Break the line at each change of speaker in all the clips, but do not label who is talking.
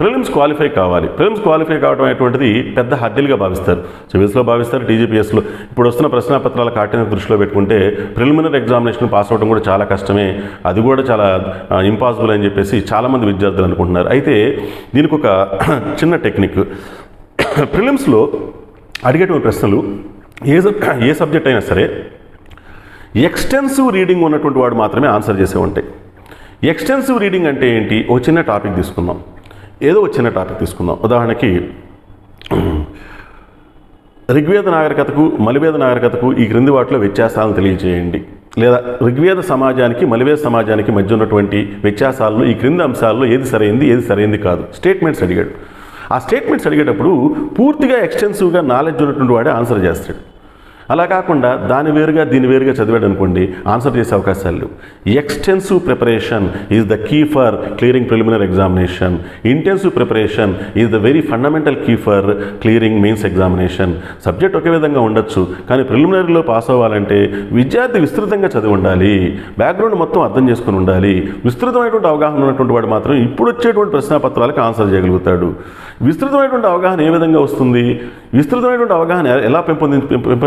Prelims qualify కావాలి. Prelims qualify కావడం అనేటువంటిది పెద్ద హద్దులుగా భావిస్తారు. సివిల్స్లో భావిస్తారు టీజీపీఎస్లో. ఇప్పుడు వస్తున్న ప్రశ్నాపత్రాల కాటిన దృష్టిలో పెట్టుకుంటే ప్రిలిమినరీ ఎగ్జామినేషన్ పాస్ అవడం కూడా చాలా కష్టమే. అది కూడా చాలా ఇంపాసిబుల్ అని చెప్పేసి చాలామంది విద్యార్థులు అనుకుంటున్నారు. అయితే దీనికి ఒక చిన్న టెక్నిక్. ప్రిలిమ్స్లో అడిగేటువంటి ప్రశ్నలు ఏ సబ్ ఏ సబ్జెక్ట్ అయినా సరే ఎక్స్టెన్సివ్ రీడింగ్ ఉన్నటువంటి వాడు మాత్రమే ఆన్సర్ చేసే ఉంటాయి. ఎక్స్టెన్సివ్ రీడింగ్ అంటే ఏంటి? ఒక చిన్న టాపిక్ తీసుకుందాం. ఏదో వచ్చిన టాపిక్ తీసుకుందాం. ఉదాహరణకి ఋగ్వేద నాగరికతకు మలివేద నాగరికతకు ఈ క్రింది వాటిలో వ్యత్యాసాలను తెలియజేయండి. లేదా ఋగ్వేద సమాజానికి మలివేద సమాజానికి మధ్య ఉన్నటువంటి వ్యత్యాసాలను ఈ క్రింది అంశాల్లో ఏది సరైంది ఏది సరైంది కాదు. స్టేట్మెంట్స్ అడిగాడు. ఆ స్టేట్మెంట్స్ అడిగేటప్పుడు పూర్తిగా ఎక్స్టెన్సివ్గా నాలెడ్జ్ ఉన్నటువంటి వాడే ఆన్సర్ చేస్తాడు. అలా కాకుండా దాని వేరుగా దీని వేరుగా చదివాడు అనుకోండి ఆన్సర్ చేసే అవకాశాలు లేవు. Extensive preparation is the key for clearing preliminary examination intensive preparation is the very fundamental key for clearing mains examination subject ఒకే విధంగా ఉండొచ్చు కానీ ప్రిలిమినరీలో పాస్ అవ్వాలంటే విద్యార్థి విస్తృతంగా చదివి ఉండాలి బ్యాక్గ్రౌండ్ మొత్తం అర్థం చేసుకుని ఉండాలి. విస్తృతమైనటువంటి అవగాహన ఉన్నటువంటి వాడు మాత్రం ఇప్పుడు వచ్చేటువంటి ప్రశ్నాపత్రాలకు ఆన్సర్ చేయగలుగుతాడు. విస్తృతమైనటువంటి అవగాహన ఏ విధంగా వస్తుంది? విస్తృతమైనటువంటి అవగాహన ఎలా పెంపొంది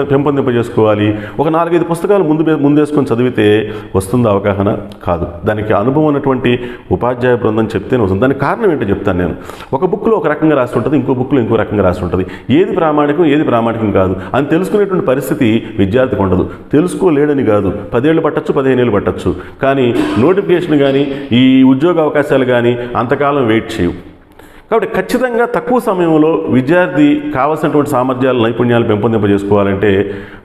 పెంపొందింపజేసుకోవాలి? ఒక నాలుగైదు పుస్తకాలు ముందు ముందేసుకొని చదివితే వస్తుంది అవగాహన? కాదు. దానికి అనుభవం ఉన్నటువంటి ఉపాధ్యాయ బృందం చెప్తేనే వస్తుంది. దానికి కారణం ఏంటో చెప్తాను నేను. ఒక బుక్లో ఒక రకంగా రాసి ఉంటుంది ఇంకో బుక్లో ఇంకో రకంగా రాసి ఉంటుంది. ఏది ప్రామాణికం ఏది ప్రామాణికం కాదు. అని తెలుసుకునేటువంటి పరిస్థితి విద్యార్థికి ఉండదు తెలుసుకోలేడని కాదు. పదేళ్ళు పట్టచ్చు పదిహేను ఏళ్ళు పట్టచ్చు. కానీ నోటిఫికేషన్ కానీ ఈ ఉద్యోగ అవకాశాలు కానీ అంతకాలం వెయిట్ చేయవు. కాబట్టి ఖచ్చితంగా తక్కువ సమయంలో విద్యార్థి కావాల్సినటువంటి సామర్థ్యాలు నైపుణ్యాలు పెంపొందింపజేసుకోవాలంటే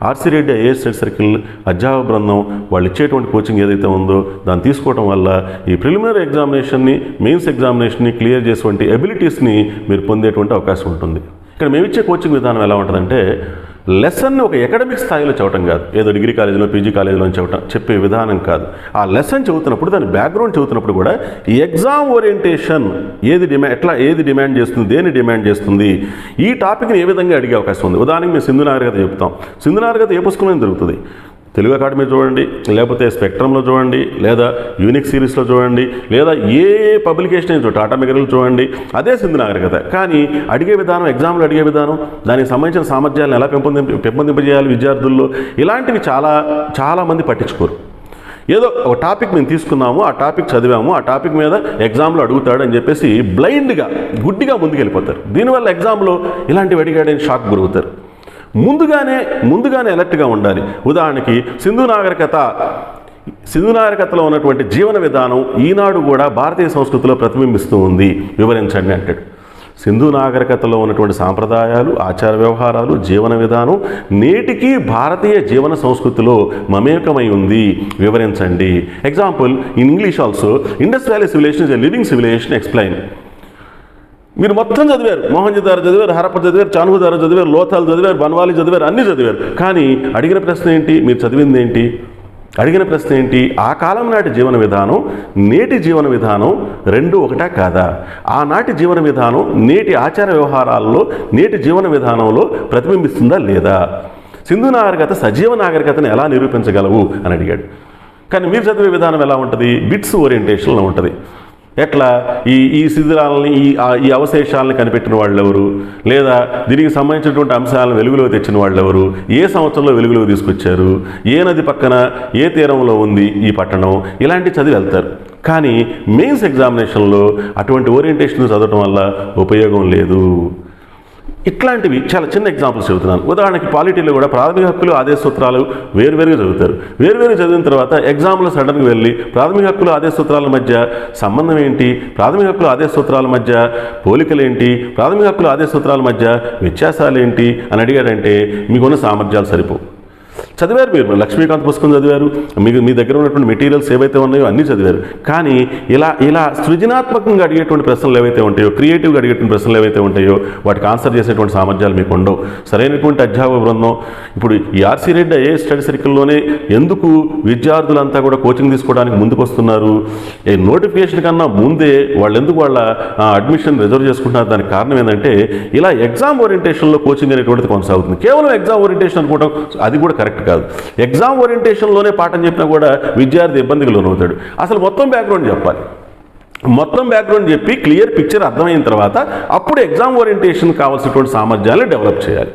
RC Reddy IAS study circle అధ్యాప బృందం వాళ్ళు ఇచ్చేటువంటి కోచింగ్ ఏదైతే ఉందో దాన్ని తీసుకోవడం వల్ల ఈ ప్రిలిమినరీ ఎగ్జామినేషన్ని మెయిన్స్ ఎగ్జామినేషన్ని క్లియర్ చేసేటువంటి ఎబిలిటీస్ని మీరు పొందేటువంటి అవకాశం ఉంటుంది. ఇక్కడ మేము ఇచ్చే కోచింగ్ విధానం ఎలా ఉంటుందంటే లెసన్ ఒక అకాడమిక్ స్థాయిలో చెప్పడం కాదు. ఏదో డిగ్రీ కాలేజీలో పీజీ కాలేజీలో చెప్పడం చెప్పే విధానం కాదు. ఆ లెసన్ చదువుతున్నప్పుడు దాని బ్యాక్గ్రౌండ్ చదువుతున్నప్పుడు కూడా ఈ ఎగ్జామ్ ఓరియంటేషన్ ఏది డిమాండ్ ఎట్లా ఏది డిమాండ్ చేస్తుంది దేని డిమాండ్ చేస్తుంది ఈ టాపిక్ని ఏ విధంగా అడిగే అవకాశం ఉంది? ఉదాహరణకి మేము సింధు నాగరికత చెప్తాం. సింధు నాగరికత ఏ పుస్తకంలో దొరుకుతుంది. తెలుగు అకాడమీ చూడండి లేకపోతే స్పెక్ట్రంలో చూడండి లేదా యూనిక్ సిరీస్లో చూడండి లేదా ఏ పబ్లికేషన్ అయినా చూడండి టాటా మెగరీలు చూడండి అదే సింధు నాగరికత. కానీ అడిగే విధానం ఎగ్జామ్లో అడిగే విధానం దానికి సంబంధించిన సామర్థ్యాలను ఎలా పెంపొందింప పెంపొందింపజేయాలి విద్యార్థుల్లో ఇలాంటివి చాలా చాలామంది పట్టించుకోరు. ఏదో ఒక టాపిక్ మేము తీసుకున్నాము ఆ టాపిక్ చదివాము ఆ టాపిక్ మీద ఎగ్జామ్లో అడుగుతాడు అని చెప్పేసి బ్లైండ్గా గుడ్డిగా ముందుకెళ్ళిపోతారు. దీనివల్ల ఎగ్జామ్లో ఇలాంటివి అడిగాడని షాక్ గురవుతారు. ముందుగానే ముందుగానే అలర్ట్గా ఉండాలి. ఉదాహరణకి సింధు నాగరికత సింధు నాగరికతలో ఉన్నటువంటి జీవన విధానం ఈనాడు కూడా భారతీయ సంస్కృతిలో ప్రతిబింబిస్తూ ఉంది. వివరించండి అంటాడు. సింధు నాగరికతలో ఉన్నటువంటి సాంప్రదాయాలు ఆచార వ్యవహారాలు జీవన విధానం నేటికి భారతీయ జీవన సంస్కృతిలో మమేకమై ఉంది. వివరించండి. Example in English also Indus valley civilisation is a living civilisation explain మీరు మొత్తం చదివారు. మోహన్జదారు చదివారు హరప్ప చదివారు చానుహుదారు చదివారు లోతాలు చదివారు బన్వాలి చదివారు అన్నీ చదివారు. కానీ అడిగిన ప్రశ్న ఏంటి? మీరు చదివింది ఏంటి? అడిగిన ప్రశ్న ఏంటి? ఆ కాలం నాటి జీవన విధానం నేటి జీవన విధానం రెండు ఒకటా కాదా? ఆనాటి జీవన విధానం నేటి ఆచార వ్యవహారాల్లో నేటి జీవన విధానంలో ప్రతిబింబిస్తుందా లేదా? సింధు నాగరికత సజీవ నాగరికతను ఎలా నిరూపించగలవు? అని అడిగాడు. కానీ మీరు చదివే విధానం ఎలా ఉంటుంది? బిట్స్ ఓరియంటేషన్లో ఉంటుంది. ఎట్లా? ఈ ఈ శిథిలాలని ఈ ఈ అవశేషాలను కనిపెట్టిన వాళ్ళు ఎవరు లేదా దీనికి సంబంధించినటువంటి అంశాలను వెలుగులో తెచ్చిన వాళ్ళు ఎవరు ఏ సంవత్సరంలో వెలుగులోకి తీసుకొచ్చారు? ఏ నది పక్కన ఏ తీరంలో ఉంది ఈ పట్టణం? ఇలాంటి చదివి వెళ్తారు. కానీ మెయిన్స్ ఎగ్జామినేషన్లో అటువంటి ఓరియంటేషన్ చదవటం వల్ల ఉపయోగం లేదు. ఇట్లాంటివి చాలా చిన్న ఎగ్జాంపుల్స్ చెబుతున్నాను. ఉదాహరణకి పాలిటీలో కూడా ప్రాథమిక హక్కులు ఆదేశ సూత్రాలు వేరువేరుగా చదువుతారు వేరువేరు చదివిన తర్వాత ఎగ్జామ్లో సడన్గా వెళ్ళి ప్రాథమిక హక్కులు ఆదేశ సూత్రాల మధ్య సంబంధం ఏంటి? ప్రాథమిక హక్కులు ఆదేశ సూత్రాల మధ్య పోలికలు ఏంటి? ప్రాథమిక హక్కులు ఆదేశ సూత్రాల మధ్య వ్యత్యాసాలు ఏంటి? అని అడిగాడంటే మీకున్న సామర్థ్యాలు సరిపోవు. చదివారు మీరు లక్ష్మీకాంత్ పుస్తకం చదివారు మీకు మీ దగ్గర ఉన్నటువంటి మెటీరియల్స్ ఏవైతే ఉన్నాయో అన్నీ చదివారు. కానీ ఇలా ఇలా సృజనాత్మకంగా అడిగేటువంటి ప్రశ్నలు ఏవైతే ఉంటాయో క్రియేటివ్గా అడిగేటువంటి ప్రశ్నలు ఏవైతే ఉంటాయో వాటికి ఆన్సర్ చేసేటువంటి సామర్థ్యాలు మీకు ఉండవు. సరైనటువంటి అధ్యాపక బృందం ఇప్పుడు ఈ ఆర్సీ రెడ్డి ఏ స్టడీ సర్కిల్లోనే ఎందుకు విద్యార్థులంతా కూడా కోచింగ్ తీసుకోవడానికి ముందుకు వస్తున్నారు ఈ నోటిఫికేషన్ కన్నా ముందే వాళ్ళు ఎందుకు వాళ్ళ అడ్మిషన్ రిజర్వ్ చేసుకుంటున్నారు? దానికి కారణం ఏంటంటే ఇలా ఎగ్జామ్ ఓరియంటేషన్లో కోచింగ్ అనేటువంటిది కొనసాగుతుంది. కేవలం ఎగ్జామ్ ఓరియంటేషన్ అనుకోవడం అది కూడా కరెక్ట్ కాదు. ఎగ్జామ్ ఓరియంటేషన్లోనే పాఠం చెప్పినా కూడా విద్యార్థి ఇబ్బందికి లోనవుతాడు. అసలు మొత్తం బ్యాక్గ్రౌండ్ చెప్పాలి. మొత్తం బ్యాక్గ్రౌండ్ చెప్పి క్లియర్ పిక్చర్ అర్థమైన తర్వాత అప్పుడు ఎగ్జామ్ ఓరియంటేషన్ కావాల్సినటువంటి సామర్థ్యాలను డెవలప్ చేయాలి.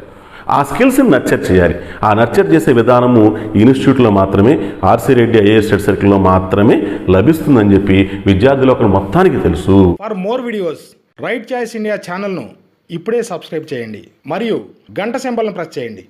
ఆ స్కిల్స్ని నర్చర్ చేయాలి. ఆ నర్చర్ చేసే విధానము ఇన్స్టిట్యూట్లో మాత్రమే ఆర్సీ రెడ్డి ఐఏఎస్ స్టేట్ సర్కిల్లో మాత్రమే లభిస్తుందని చెప్పి విద్యార్థులకు మొత్తానికి తెలుసు.
For more videos right choice India ఛానల్ను ఇప్పుడే సబ్స్క్రైబ్ చేయండి. మరియు గంట సింబల్ను ప్రెస్ చేయండి.